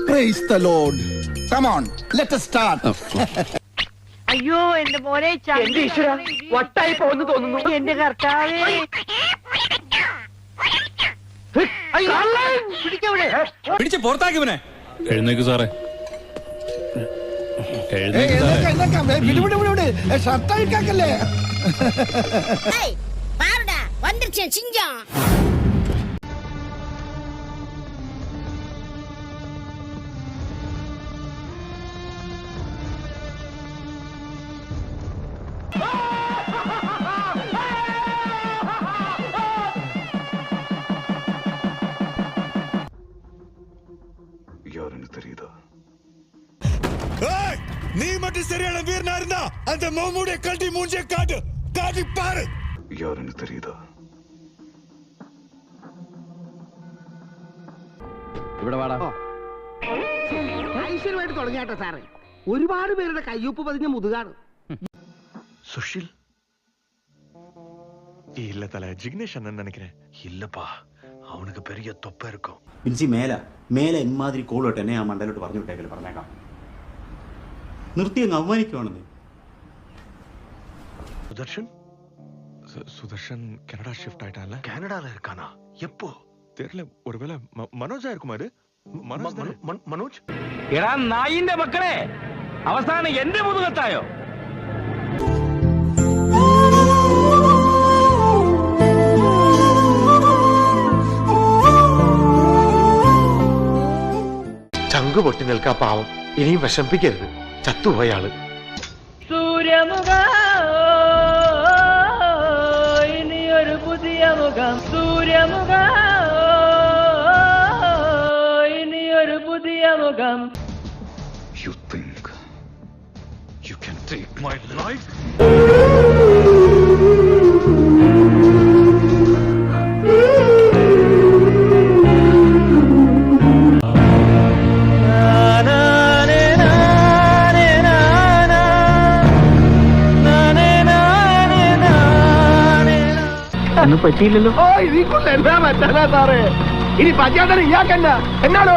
Praise the lord come on let us start അയ്യോ എന്റെ മോനെ എന്റെ ഈശ്വര വട്ടായി പോകുന്നു തോന്നുന്നു എന്റെ കർത്താവേ പിടിക്കവിടെ പിടിച്ച് പുറത്താക്കിവനെ എഴുന്നേക്ക് സാറേ ഏയ്, എഴുന്നേക്ക് സാറേ എഴുന്നേക്ക, എഴുന്നേക്ക. വിട്, വിട്, വിട്, വിട്. ഷർട്ട് അഴിക്കാക്കല്ലേ ஏய் பாருடா வந்துருச்சேன் சிங்கம் யாருன்னு தெரியுதா ஏய், நீ மட்டும் சரியான வீரனா இருந்தா அந்த மம்முடைய கட்டி மூஞ்சிய காட்டு காட்டி பாரு யாருன்னு தெரியுதா ഇവിടെ വാടാ ഐശ്വര്യമായിട്ട് തുടങ്ങിയാട്ടെ സാറേ ഒരുപാട് പേരുടെ കയ്യൊപ്പ് പതിഞ്ഞ മുതുകാണ് சுஷில் இல்ல தல ஜிக்னேஷ் அண்ணன் நினைக்கிறேன் இல்லப்பா அவனுக்கு பெரிய தொப்பை இருக்கும் ബിൻസി മേല മേലെ ഇമാതിരി കോളിട്ട് എന്നെ ആ മണ്ടലോട്ട് പറഞ്ഞു വിട്ടേക്കല് പറഞ്ഞേക്കാം നിർത്തി അങ്ങ് അവമാനിക്കുവാണെന്ന് சுதர்ஷன் சு- சுதர்ஷன் கனடா ஷிஃப்ட் ஆயிட்டான்ல கனடால இருக்கானா எப்போ தெரியல ஒருவேளை ம- மனோஜா இருக்குமா இது மனோஜ் தானே? மனோ- மனோ- மனோஜ் എടാ നായിന്റെ മക്കളെ അവസാനം എന്റെ മുതുകത്തായോ ചങ്കു പൊട്ടി നിൽക്കാ പാവം. ഇനിയും വിഷമിപ്പിക്കരുത്. ചത്തുപോയാൾ സൂര്യമുഖ. ഇനിയൊരു പുതിയ മുഖം. സൂര്യമുഖ. ഇനിയൊരു പുതിയ മുഖം. You think you can take my life ഒന്നും പറ്റിയില്ലല്ലോ. ഇനി പറ്റാതെ ഇയാൾക്കല്ല. എന്നാണോ?